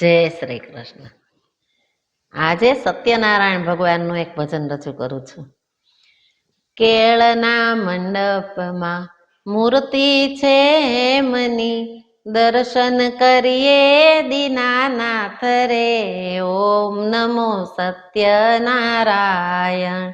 જય શ્રી કૃષ્ણ. આજે સત્યનારાયણ ભગવાનનું એક ભજન રજૂ કરું છું. કેળના મંડપમાં મૂર્તિ છે મની. દર્શન કરીએ દીનાનાથ રે. ઓમ નમો સત્યનારાયણ.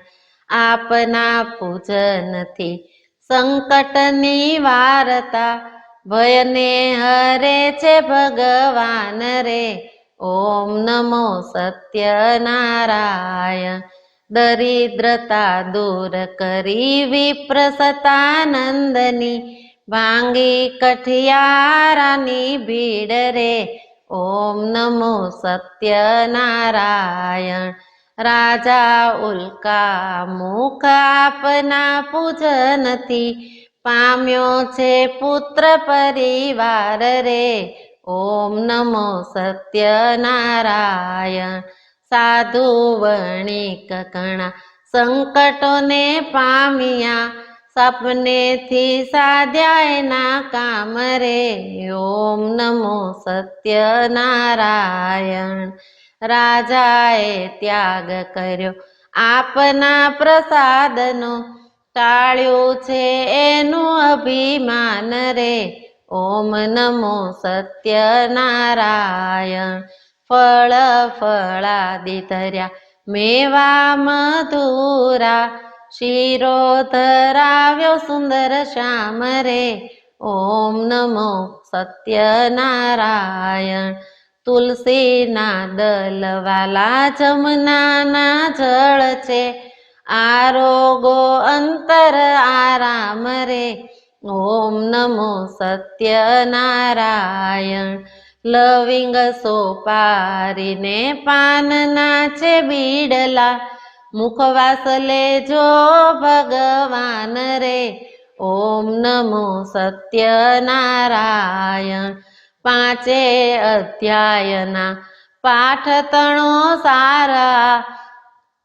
આપના પૂજનથી સંકટની નિવારતા ભયને હરે છે ભગવાન રે. ઓમ નમો સત્યનારાયણ. દરિદ્રતા દૂર કરી વિપ્રસતાનંદની ભાંગી કઠિયારાની ભીડ રે. ઓમ નમો સત્યનારાયણ. રાજા ઉલ્કા મુખ આપના પૂજનથી. પામ્યો છે પુત્ર પરિવાર રે. ઓમ નમો સત્યનારાયણ. સાધુ વણિક કણા સંકટોને પામ્યા. સપનેથી સાધ્યા એના કામ રે. ઓમ નમો સત્યનારાયણ. રાજાએ ત્યાગ કર્યો આપના પ્રસાદનો. ટાળ્યું છે એનું અભિમાન રે. ઓમ નમો સત્યનારાયણ. ફળ ફળાદિ ધર્યા મેવા મધુરા. શીરો ધરાવ્યો સુંદર શ્યામ રે. ઓમ નમો સત્યનારાયણ. તુલસીના દલવાલા જમનાના જળ છે. આરોગો અંતર આરામ રે ઓમ નમો સત્યનારાયણ લવિંગ સોપારીને પાનના છે બીડલા મુખવાસ લેજો ભગવાન રે ઓમ નમો સત્યનારાયણ પાંચે અધ્યાયના પાઠ તણો સારા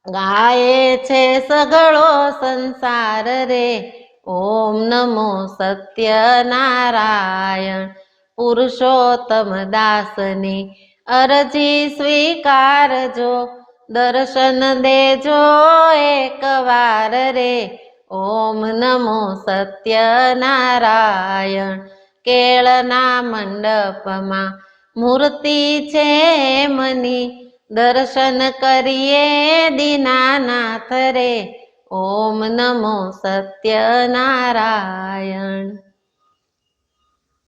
ગાય છે સગળો સંસાર રે. ઓમ નમો સત્યનારાયણ. પુરુષોત્તમ દાસની અરજી સ્વીકારજો દર્શન દેજો એકવાર રે. ઓમ નમો સત્યનારાયણ. કેળના મંડપમાં મૂર્તિ છે મની. દર્શન કરીએ દીનાનાથ રે ઓમ નમો સત્યનારાયણ.